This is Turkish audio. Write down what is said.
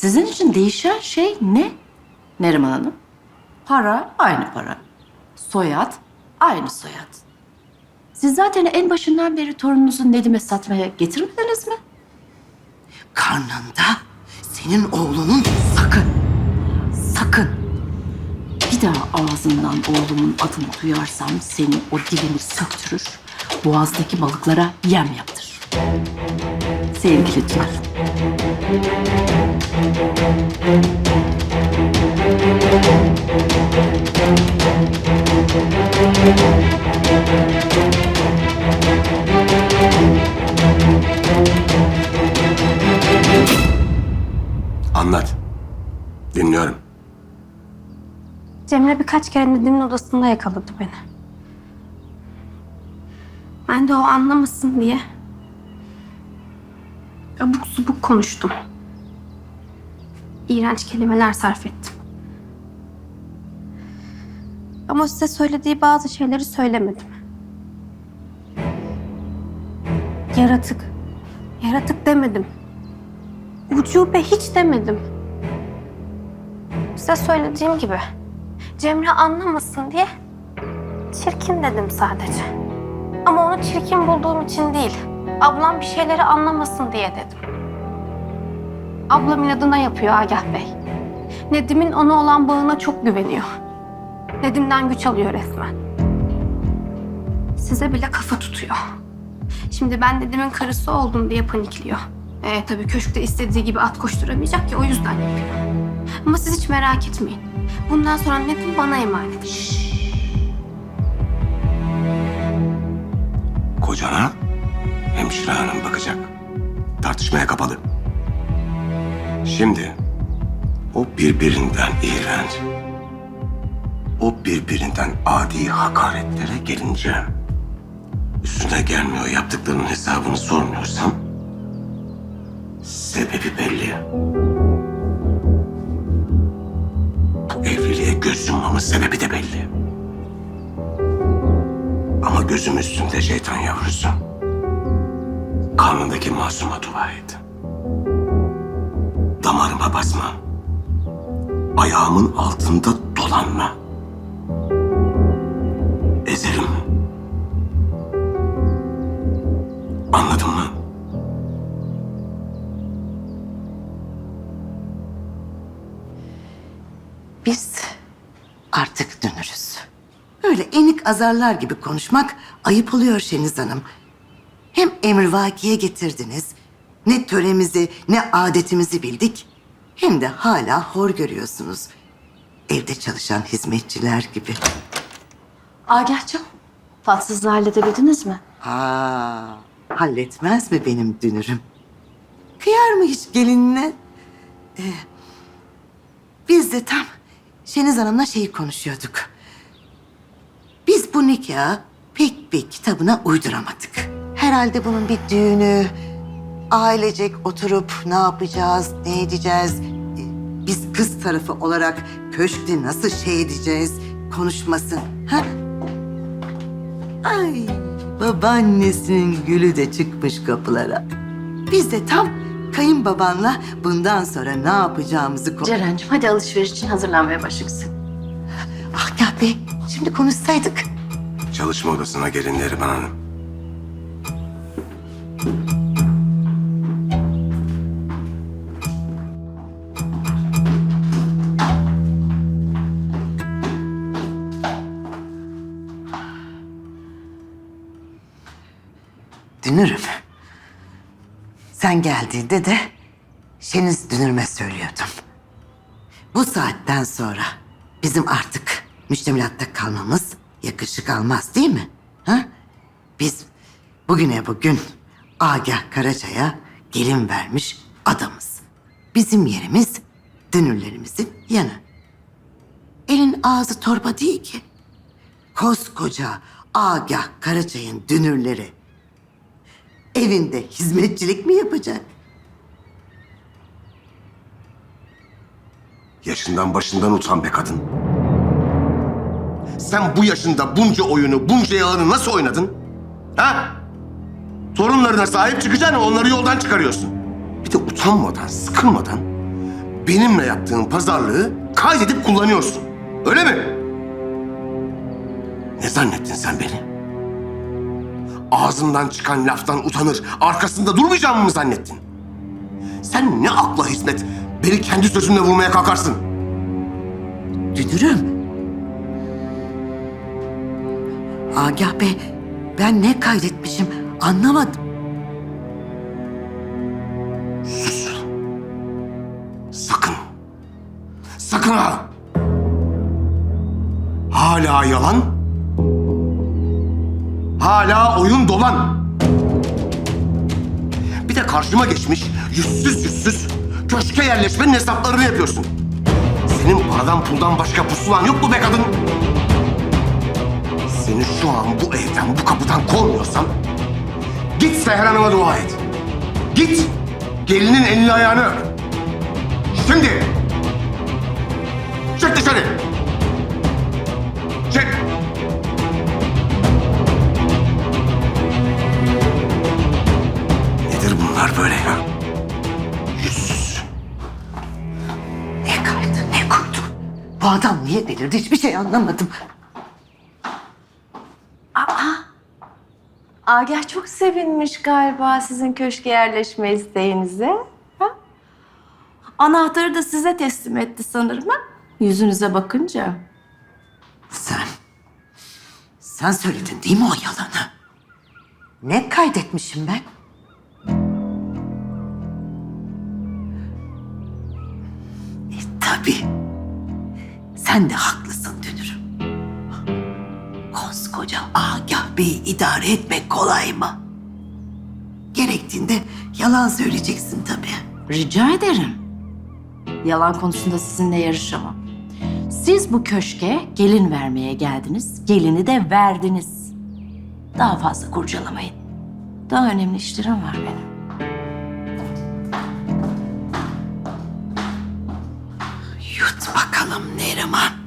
Sizin için değişen şey ne? Neriman Hanım? Para aynı para. Soyad aynı soyad. Siz zaten en başından beri torununuzu Nedim'e satmaya getirmediniz mi? Karnında senin oğlunun sakın, sakın Bir daha ağzından oğlumun adını duyarsam senin o dilini söktürür, boğazdaki balıklara yem yaptırır. Sevgili Tülay. Anlat. Dinliyorum. Cemre birkaç kere Nedim'in odasında yakaladı beni. Ben de o anlamasın diye abuk subuk konuştum. İğrenç kelimeler sarf ettim. Ama size söylediği bazı şeyleri söylemedim. Yaratık. Yaratık demedim. Ucube hiç demedim. Size söylediğim gibi. Cemre anlamasın diye çirkin dedim sadece. Ama onu çirkin bulduğum için değil. Ablam bir şeyleri anlamasın diye dedim. Ablam inadına yapıyor Agah Bey. Nedim'in ona olan bağına çok güveniyor. Nedim'den güç alıyor resmen. Size bile kafa tutuyor. Şimdi ben Nedim'in karısı oldum diye panikliyor. E tabii köşkte istediği gibi at koşturamayacak ya o yüzden yapıyor. Ama siz hiç merak etmeyin. Bundan sonra Nedim bana emanet. Kocana hemşire hanım bakacak. Tartışmaya kapalı. Şimdi o birbirinden iğrenç, o birbirinden adi hakaretlere gelince üstüne gelmiyor yaptıklarının hesabını sormuyorsam sebebi belli. Bu evliliğe göz yummamın sebebi de belli. Ama gözüm üstünde şeytan yavrusu. Karnındaki masuma dua et. Damarıma basma. Ayağımın altında dolanma. Ezerim. Anladın mı? biz artık dönürüz. Öyle enik azarlar gibi konuşmak ayıp oluyor Şeniz Hanım. Hem emrivakiye getirdiniz, ne töremizi ne adetimizi bildik, hem de hala hor görüyorsunuz. Evde çalışan hizmetçiler gibi. Agahcığım, tatsızlığı halledebildiniz mi? Ha, halletmez mi benim dünürüm? Kıyar mı hiç gelinine? Ee, biz de tam Şeniz Hanım'la şeyi konuşuyorduk. Biz bu nikahı pek bir kitabına uyduramadık. Herhalde bunun bir düğünü, ailecek oturup ne yapacağız, ne edeceğiz, ee, biz kız tarafı olarak köşkte nasıl şey edeceğiz konuşması. Ha? Ay babaannesinin gülü de çıkmış kapılara. Biz de tam kayınbabanla bundan sonra ne yapacağımızı... Ko- Ceren'cim hadi alışveriş için hazırlanmaya başlasın. ah ya Bey, şimdi konuşsaydık. Çalışma odasına gelin Neriman Hanım. Dünürüm. Sen geldiğinde de Şeniz Dünür'me söylüyordum. Bu saatten sonra bizim artık müştemilatta kalmamız yakışık almaz değil mi? Ha? Biz bugüne bugün Agah Karaca'ya gelin vermiş adamız. Bizim yerimiz dünürlerimizin yanı. Elin ağzı torba değil ki. Koskoca Agah Karaca'nın dünürleri evinde hizmetçilik mi yapacak? Yaşından başından utan be kadın. Sen bu yaşında bunca oyunu, bunca yalanı nasıl oynadın? Ha? Torunlarına sahip çıkacaksın, onları yoldan çıkarıyorsun. Bir de utanmadan, sıkılmadan benimle yaptığın pazarlığı kaydedip kullanıyorsun. Öyle mi? Ne zannettin sen beni? Ağzından çıkan laftan utanır, arkasında durmayacağımı mı zannettin? Sen ne akla hizmet beni kendi sözümle vurmaya kalkarsın? Dünürüm. Agah Bey, ben ne kaydetmişim anlamadım. Sus. Sakın. Sakın ha. Hala yalan. Hala oyun dolan. Bir de karşıma geçmiş yüzsüz yüzsüz köşke yerleşmenin hesaplarını yapıyorsun. Senin paradan puldan başka pusulan yok mu be kadın? Seni şu an bu evden, bu kapıdan kovmuyorsam git Seher Hanım'a dua et. Git. Gelinin elini ayağını öp. Şimdi. Çık dışarı. Bu adam niye delirdi hiçbir şey anlamadım. Agah çok sevinmiş galiba sizin köşke yerleşme isteğinize. Ha? Anahtarı da size teslim etti sanırım ha? Yüzünüze bakınca. Sen, sen söyledin değil mi o yalanı? Ne kaydetmişim ben? Sen de haklısın dünürüm. Koskoca Agah Bey'i idare etmek kolay mı? Gerektiğinde yalan söyleyeceksin tabii. Rica ederim. Yalan konusunda sizinle yarışamam. Siz bu köşke gelin vermeye geldiniz. Gelini de verdiniz. Daha fazla kurcalamayın. Daha önemli işlerim var benim. Hanım Neriman.